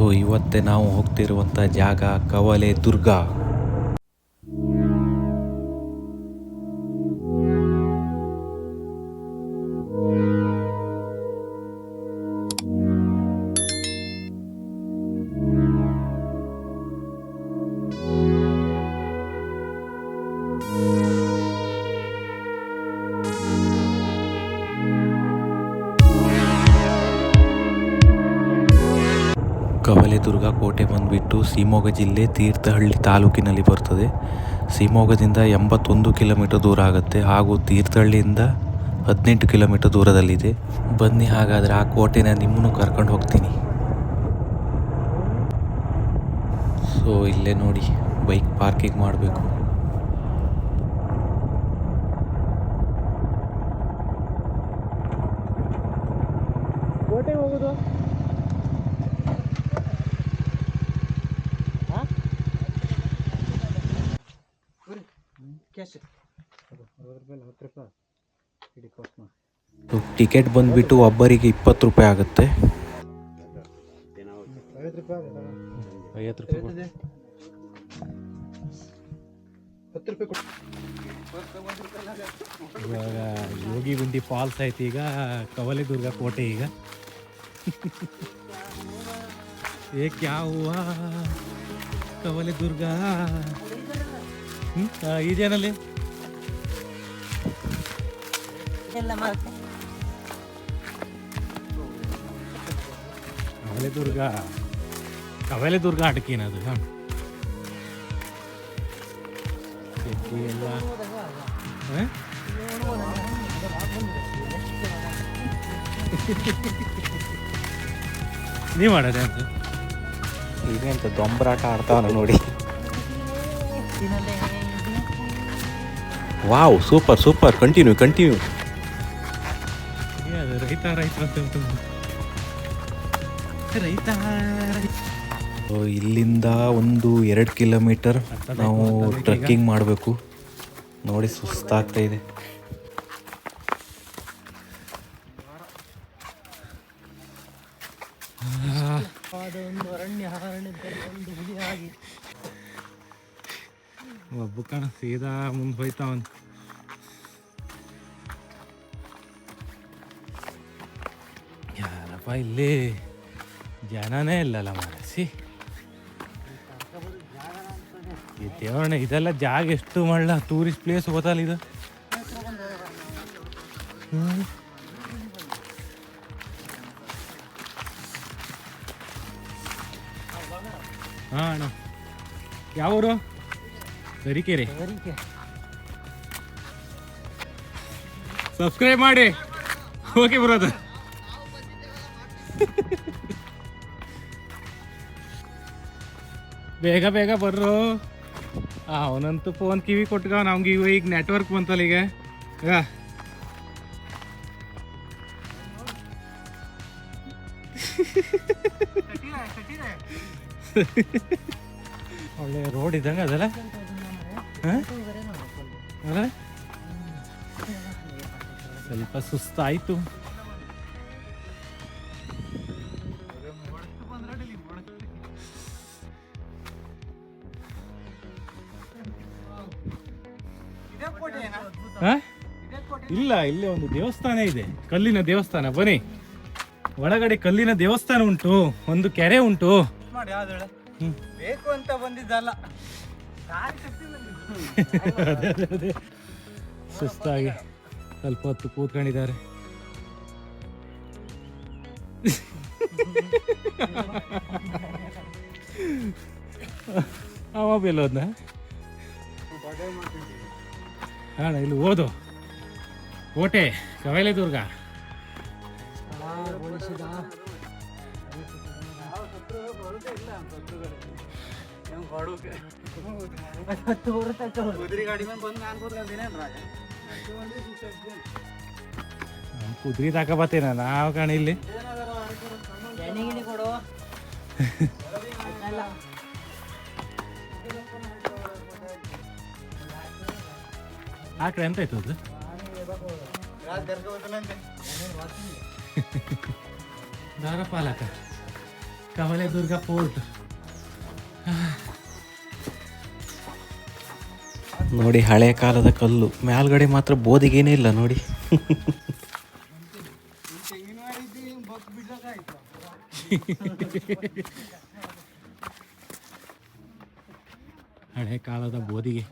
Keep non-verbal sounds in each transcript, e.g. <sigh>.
So ಇವತ್ತೇ ನಾವು ಹೋಗ್ತಿರುವಂಥ ಜಾಗ ಕವಲೆ ದುರ್ಗ. ಕವಲೆದುರ್ಗ ಕೋಟೆ ಬಂದುಬಿಟ್ಟು ಶಿವಮೊಗ್ಗ ಜಿಲ್ಲೆ ತೀರ್ಥಹಳ್ಳಿ ತಾಲೂಕಿನಲ್ಲಿ ಬರ್ತದೆ. ಶಿವಮೊಗ್ಗದಿಂದ ಎಂಬತ್ತೊಂದು ಕಿಲೋಮೀಟರ್ ದೂರ ಆಗುತ್ತೆ. ಹಾಗೂ ತೀರ್ಥಹಳ್ಳಿಯಿಂದ ಹದಿನೆಂಟು ಕಿಲೋಮೀಟರ್ ದೂರದಲ್ಲಿದೆ. ಬನ್ನಿ, ಹಾಗಾದರೆ ಆ ಕೋಟೆನ ನಿಮ್ಮನ್ನು ಕರ್ಕೊಂಡು ಹೋಗ್ತೀನಿ. ಸೊ ಇಲ್ಲೇ ನೋಡಿ ಬೈಕ್ ಪಾರ್ಕಿಂಗ್ ಮಾಡಬೇಕು. ಕೋಟೆ ಹೋಗುದು ಕ್ಯಾಶ್ ರೂಪಾಯಿ ಹತ್ತು ರೂಪಾಯಿ ಇಡೀ ಕೊಟ್ಟು ಮಾಡಿ ಟಿಕೆಟ್ ಬಂದುಬಿಟ್ಟು ಒಬ್ಬರಿಗೆ ಇಪ್ಪತ್ತು ರೂಪಾಯಿ ಆಗುತ್ತೆ. ಐವತ್ತು ರೂಪಾಯಿ ಇವಾಗ ಯೋಗಿ ಗುಂಡಿ ಫಾಲ್ಸ್ ಐತಿ ಈಗ, ಕವಲೆದುರ್ಗ ಕೋಟೆ ಈಗ. ಏ ಕ್ಯಾವ ಕವಲಿ ದುರ್ಗ ಹ್ಮ್ ಆ, ಈಜೇನಲ್ಲಿ ಕವಲೆದುರ್ಗ ಕವಲೆದುರ್ಗ ಅಡಕಿನದು ಹಾಂ. ಎಲ್ಲ. ಹ? ನೀವ್ ಮಾಡೋದೇ ಅಂತ ಇದೇಂತ ದೊಂಬರಾಟ ಆಡ್ತಾವನ ನೋಡಿ. Wow super super. Continue continue ರೈತ ರೈತ ಅಂತ. ರೈತ. ಇಲ್ಲಿಂದ ಒಂದು ಎರಡು ಕಿಲೋಮೀಟರ್ ನಾವು ಟ್ರೆಕ್ಕಿಂಗ್ ಮಾಡಬೇಕು ನೋಡಿ ಸುಸ್ತಾಗ್ತಾ ಇದೆ ಒಬ್ಬ ಕಣ ಸೀದಾ ಮುಂದೆ ಹೋಯ್ತಾವನ್ ಯಾರಪ್ಪ ಇಲ್ಲಿ ಜನನೇ ಇಲ್ಲಲ್ಲ ಮನಸ್ಸಿ ಈ ದೇವಣ್ಣ ಇದೆಲ್ಲ ಜಾಗ ಎಷ್ಟು ಮಾಡಲ ಟೂರಿಸ್ಟ್ ಪ್ಲೇಸ್ ಗೊತ್ತಲ್ಲ ಇದು? ಹಾಂ, ಅಣ್ಣ. ಯಾವ ಊರು? ತರೀಕೆರೆ. ಸಬ್ಸ್ಕ್ರೈಬ್ ಮಾಡಿ. ಓಕೆ ಬ್ರದರ್ ಬೇಗ ಬೇಗ ಬರ್ರು. ಅವನಂತೂ ಫೋನ್ ಕಿವಿ ಕೊಟ್ಗ ನಮ್ಗೆ ಇವ ಈಗ ನೆಟ್ವರ್ಕ್ ಬಂತಲ್ಲ ಈಗ. ಈಗ. ಒಳ್ಳೆ ರೋಡ್ ಇದ್ದಂಗೆ ಅದಲ್ಲ? ಹಾ? ಅಲ್ಲ? ಸ್ವಲ್ಪ ಸುಸ್ತಾಯ್ತು. ಹಾ? ಇಲ್ಲ ಇಲ್ಲೇ ಒಂದು ದೇವಸ್ಥಾನ ಇದೆ. ಕಲ್ಲಿನ ದೇವಸ್ಥಾನ. ಬನ್ನಿ. ಒಳಗಡೆ ಕಲ್ಲಿನ ದೇವಸ್ಥಾನ ಉಂಟು. ಒಂದು ಕೆರೆ ಉಂಟು. ಬೇಕು ಅಂತ ಬಂದಿದ್ದಲ್ಲ. ಸುಸ್ತಾಗಿ ಸ್ವಲ್ಪ ಹೊತ್ತು ಕೂತ್ಕೊಂಡಿದ್ದಾರೆ. ಅವ ಬೆಲ್ಲೋದ್ನ? ಅಣ್ಣ ಇಲ್ಲಿ ಓದು. ಕೋಟೆ ಕವೇಲೆ ದುರ್ಗ. ಗಾಡಿ ತಾಕ ಬಂದು ನಾನು ಕೂತ್ಕೊಂಡೇನೇನು ರಾಜ ಕುದುರೆ ತಗೊಬತ್ತೇನ ನಾವು ಕಾಣ ಇಲ್ಲಿ <laughs> ಆ ಕಡೆ ಎಂತ ಆಯ್ತು ಅದು? ದಾರ ಪಾಲಕ ಕವಲೆದುರ್ಗ ಫೋರ್ಟ್ ನೋಡಿ ಹಳೆ ಕಾಲದ ಕಲ್ಲು. ಮೇಲ್ಗಡೆ ಮಾತ್ರ ಬೋದಿಗೇನೇ ಇಲ್ಲ ನೋಡಿ. ಹಳೆ ಕಾಲದ ಬೋದಿಗೆ.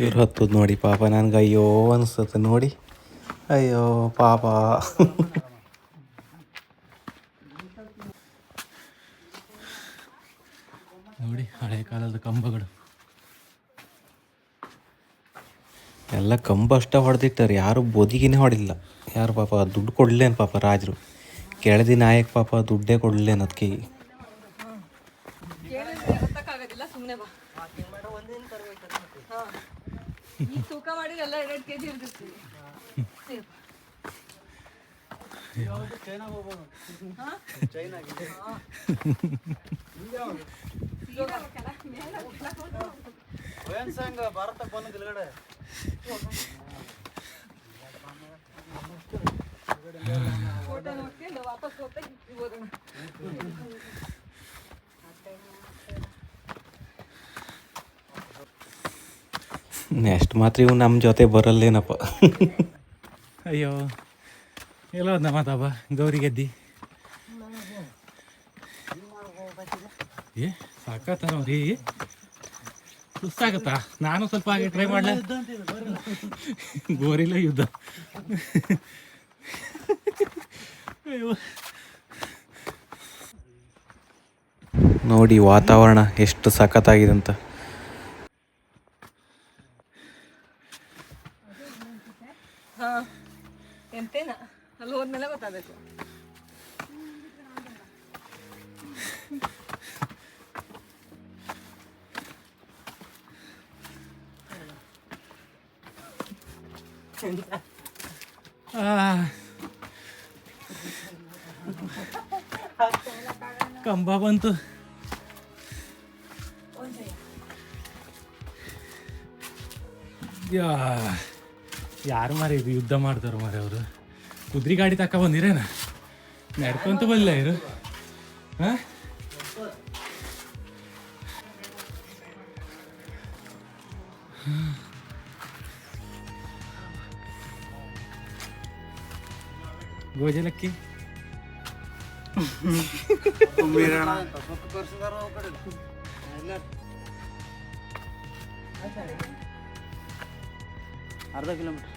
ಇವ್ರು ಹತ್ತದ್ ನೋಡಿ ಪಾಪ ನನ್ಗೆ ಅಯ್ಯೋ ಅನಿಸ್ತದೆ ನೋಡಿ. ಅಯ್ಯೋ, ಪಾಪ. ನೋಡಿ, ಹಳೆ ಕಾಲದ ಕಂಬಗಳು. ಎಲ್ಲ ಕಂಬ ಅಷ್ಟೇ ಹೊಡೆದಿಟ್ಟಾರೆ, ಯಾರು ಬೋದಿಗಿನೇ ಹೊಡಿಲ್ಲ. ಯಾರು ಪಾಪ, ದುಡ್ಡು ಕೊಡ್ಲೇನು ಪಾಪ ರಾಜರು. ಕೆಳದಿ ನಾಯಕ್ ಪಾಪ, ದುಡ್ಡೇ ಕೊಡ್ಲೇನು ಅದಕ್ಕೆ ಈಗ ತೂಕ ಮಾಡಿದ್ರೆ ಎಲ್ಲ ಎರಡೆರಡು ಕೆ ಜಿ ಇರ್ತಿರ್ತೀವಿ ಭಾರತ ಬಂದ ಕೆಳಗಡೆ ಫೋಟೋ ನೋಡ್ಕೊಂಡು ವಾಪಸ್ ಹೋಗ್ತಾ ಹೋಗೋಣ ನೆಕ್ಸ್ಟ್ ಮಾತ್ರ ಇವು ನಮ್ಮ ಜೊತೆ ಬರಲ್ಲೇನಪ್ಪ. ಅಯ್ಯೋ ಎಲ್ಲ ಒಂದು ಮಾತಾಬ ಗೌರಿ ಗೆದ್ದಿ. ಏ ಸಾಕತ್ತ ಸುಸ್ತಾಗತ್ತ ಸುಸ್ತಾಗತ್ತಾ? ನಾನು ಸ್ವಲ್ಪ ಹಾಗೆ ಟ್ರೈ ಮಾಡಲ? ಗೋರಿಲ್ಲ ಯುದ್ಧ. ಅಯ್ಯೋ. ನೋಡಿ ವಾತಾವರಣ ಎಷ್ಟು ಸಖತ್ತಾಗಿದೆ ಅಂತ. ಕಂಬ ಬಂತು. ಯಾರು ಮಾರಿ ಇದು ಯುದ್ಧ ಮಾಡ್ತಾರೆ ಮಾರಿ ಅವರು? ಕುದುರೆ ಗಾಡಿ ತಕ ಬಂದಿರೇನ? ನಡ್ಕೊಂತ ಬಲ್ಲ ಇರು ಹಾ? ಗೋಜಲಕ್ಕಿ ಅರ್ಧ ಕಿಲೋಮೀಟರ್.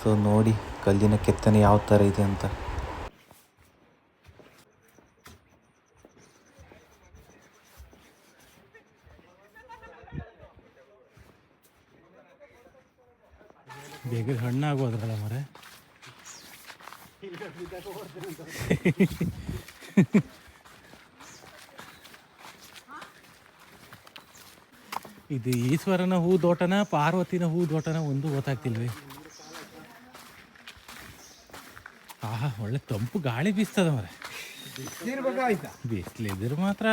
ಸೊ ನೋಡಿ ಕಲ್ಲಿನ ಕೆತ್ತನೆ ಯಾವ ಥರ ಇದೆ ಅಂತ ಬೇಗ ಹಣ್ಣಾಗೋದ್ರಲ್ಲ ಮರೆ <laughs> ಇದು ಈಶ್ವರನ ಹೂ ದೋಟನ ಪಾರ್ವತಿನ ಹೂ ದೋಟನ ಒಂದು ಗೊತ್ತಾಗ್ತಿಲ್ವೇ? ಆಹಾ ಒಳ್ಳೆ ತಂಪು ಗಾಳಿ ಬೀಸ್ತದ ಮರೆ ಬಿಸ್ಲಿದ್ರೆ ಮಾತ್ರ.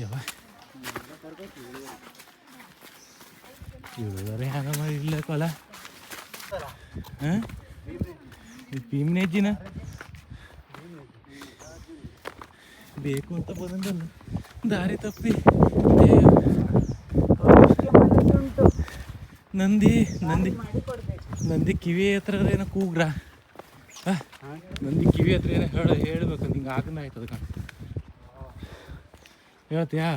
ಯವ್ವ. ಇವರು ಹ್ಯಾಂಗ ಮಾಡಿ ಇಲ್ಲ ಕೊಲ ಭೀಮ್ನೆಜ್ಜಿನ ಬೇಕು ಅಂತ ಬಂದಲ್ಲ ದಾರಿ ತಪ್ಪಿ. ನಂದಿ ನಂದಿ. ನಂದಿ ಕಿವಿ ಹತ್ರ ಏನೋ ಕೂಗ್ರ. ನಂದಿ ಕಿವಿ ಹತ್ರ ಏನೋ ಹೇಳ ಹೇಳ್ಬೇಕು ನಿಂಗೆ ಆಗನ ಆಯ್ತದ ಕಣ ಹೇಳ್ತೀಯಾ?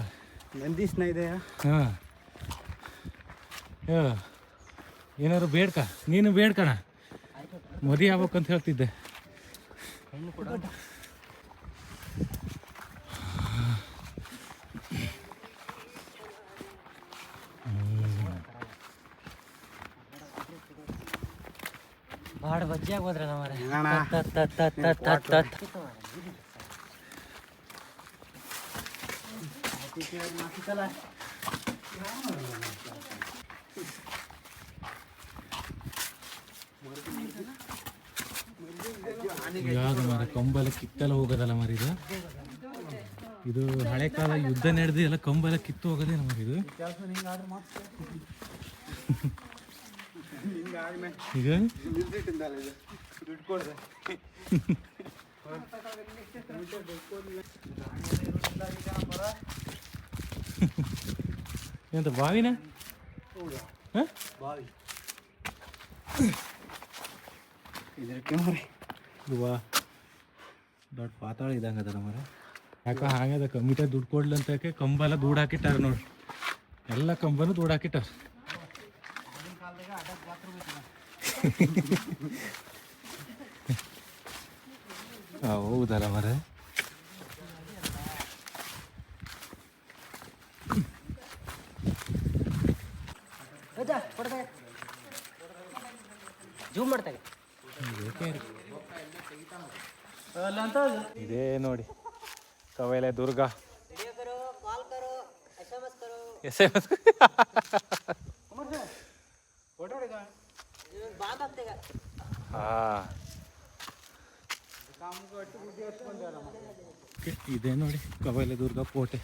ನಂದೀಶ್ನ ಇದೆಯಾ? ಹಾಂ. ಹೇಳ. ಏನಾದ್ರು ಬೇಡ್ಕ? ನೀನು ಬೇಡ್ಕಣ. ಮದುವೆ ಆಗ್ಬೇಕಂತ ಹೇಳ್ತಿದ್ದೆ ಬಾಡ ಬಜ್ಜಿ ಆಗೋದ್ರಲ್ಲ ಮಾರೆ ಅಣ್ಣ. ತತ್ ಯಾವ್ದು ಮರ, ಕಂಬಲ ಕಿತ್ತೆಲ್ಲ ಹೋಗೋದಲ್ಲ ಮರ ಇದು. ಇದು ಹಳೆ ಕಾಲ ಯುದ್ಧ ನಡೆದು ಎಲ್ಲ ಕಂಬಲ ಕಿತ್ತು ಹೋಗೋದೇ ನಮಗಿದು ಇದು. ಈಗ? ಎಂತ, ಬಾವಿನ? ಬಾವಿ ಇದಕ್ಕೆ ನೋಡಿ ಇವಾ ದೊಡ್ಡ ಪಾತಾಳ ಇದ್ದಂಗೆ ಯಾಕ ಹಾಗೆ ಯಾಕೋ ಹಾಗದ ಕಮಿಟ ದುಡ್ಡು ಕೊಡ್ಲಿ ಅಂತಕ್ಕೆ ಕಂಬೆಲ್ಲ ದೂಡ್ ಹಾಕಿಟ್ಟಾರ ನೋಡ್ರಿ ಎಲ್ಲ ಕಂಬನು ದೂಡ್ ಹಾಕಿಟ್ಟಾರ. <laughs> ಹೌದಲ್ಲ ಮರ ಜೂಮ್ ಮಾಡ್ತಾರೆ ಇದೇ ನೋಡಿ. Kavaledurga. S M S ಹಾಂ. ಇದೆ ನೋಡಿ ಕವೇಲೆ ದುರ್ಗ ಕೋಟೆ.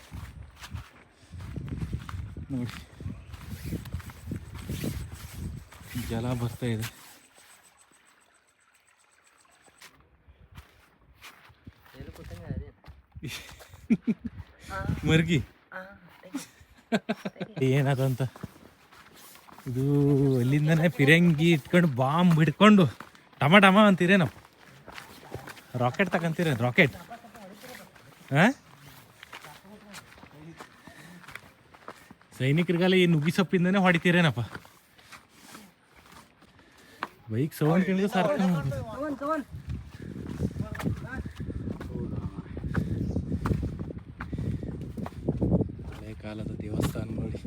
ನೋಡಿ. ಜಲ ಬರ್ತಾ ಇದೆ. <laughs> ಮರ್ಗಿ. ಏನದಂತ? ಇದು ಅಲ್ಲಿಂದನೇ ಪಿರಂಗಿ ಇಟ್ಕೊಂಡು ಬಾಂಬ್ ಹಿಡ್ಕೊಂಡು ಟಮ ಟಮ ಅಂತೀರೇನಪ್ಪ ರಾಕೆಟ್ ತಗೊಂತೀರ ರಾಕೆಟ್ ಹಾಂ ಸೈನಿಕರಿಗೆಲ್ಲ ಈ ನುಗ್ಗಿ ಸೊಪ್ಪಿಂದನೇ ಹೊಡಿತೀರೇನಪ್ಪ? ಬೈಕ್ ಸೌಂಡ್ ಕೇಳಿದ್ರೆ ಸಾರ್ಕೊಂಡು ಹಳೆ ಕಾಲದ ದೇವಸ್ಥಾನ ನೋಡಿ.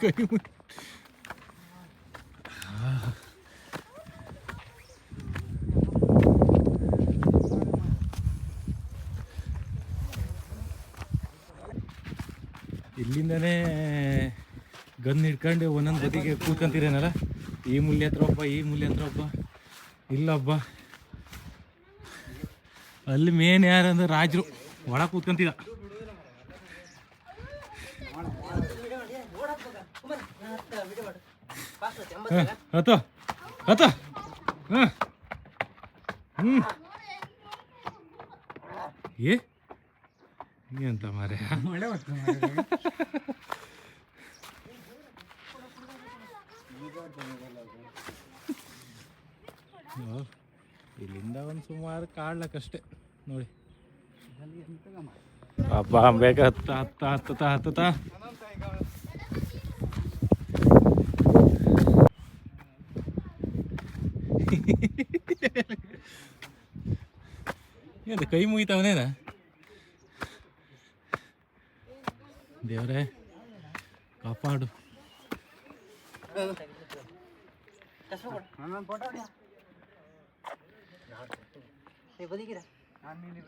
ಕೈ ಇಲ್ಲಿಂದನೇ ಗನ್ ಹಿಡ್ಕೊಂಡು ಒಂದೊಂದು ಬದಿಗೆ ಕೂತ್ಕೊಂತೀರೇನಲ್ಲ? ಈ ಮೂಲ್ಯ ಹತ್ರ ಒಬ್ಬ, ಈ ಮೂಲ್ಯ ಹತ್ರ ಒಬ್ಬ. ಇಲ್ಲೊಬ್ಬ ಅಲ್ಲಿ ಮೇನ್ ಯಾರು ಅಂದ್ರೆ ರಾಜರು. ಒಳ ಕೂತ್ಕೊಂತಿದ ಹತ್ತು ಹತ್ತು. ಹಾಂ. ಹ್ಞೂ ಏ? ಎಂತ ಮಾರೆ <laughs> ಓ, ಇಲ್ಲಿಂದ ಒಂದು ಸುಮಾರು ಕಾಡ್ಲಕ್ಕಷ್ಟೇ ನೋಡಿ. ಅಬ್ಬ ಬೇಗ ಹತ್ತ ಹತ್ತ ಹತ್ತತ ಹತ್ತತ ಎಂತ ಕೈ ಮುಗಿತಾವನೇನ ದೇವ್ರೆ ಕಾಪಾಡು. हे बघ की आम्ही